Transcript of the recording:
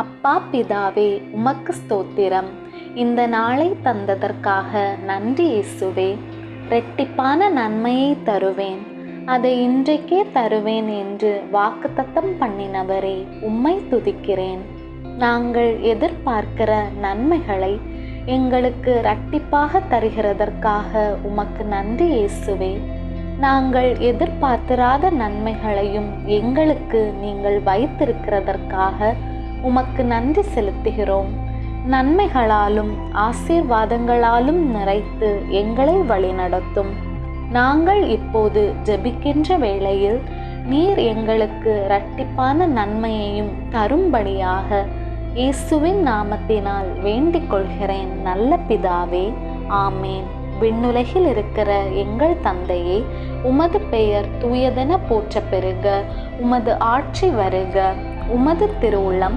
அப்பா பிதாவே உமக்கு ஸ்தோத்திரம். இந்த நாளை தந்ததற்காக நன்றி இயேசுவே. ரெட்டிப்பான நன்மையை தருவேன். அதை இன்றைக்கே தருவேன் என்று வாக்குத்தத்தம் பண்ணினவரே உம்மை துதிக்கிறேன். நாங்கள் எதிர்பார்க்கிற நன்மைகளை எங்களுக்கு ரட்டிப்பாக தருகிறதற்காக உமக்கு நன்றி இயேசுவே. நாங்கள் எதிர்பார்த்திராத நன்மைகளையும் எங்களுக்கு நீங்கள் வைத்திருக்கிறதற்காக உமக்கு நன்றி செலுத்துகிறோம். நன்மைகளாலும் ஆசீர்வாதங்களாலும் நிறைத்து எங்களை வழிநடத்தும். நாங்கள் இப்போது ஜெபிக்கின்ற வேளையில் நீர் எங்களுக்கு இரட்டிப்பான நன்மையையும் தரும்படியாக இயேசுவின் நாமத்தினால் வேண்டிக் கொள்கிறேன் நல்ல பிதாவே. ஆமேன். விண்ணுலகில் இருக்கிற எங்கள் தந்தையே உமது பெயர் தூயதென போற்ற பெறுக உமது ஆட்சி வருக உமது திருவுளம்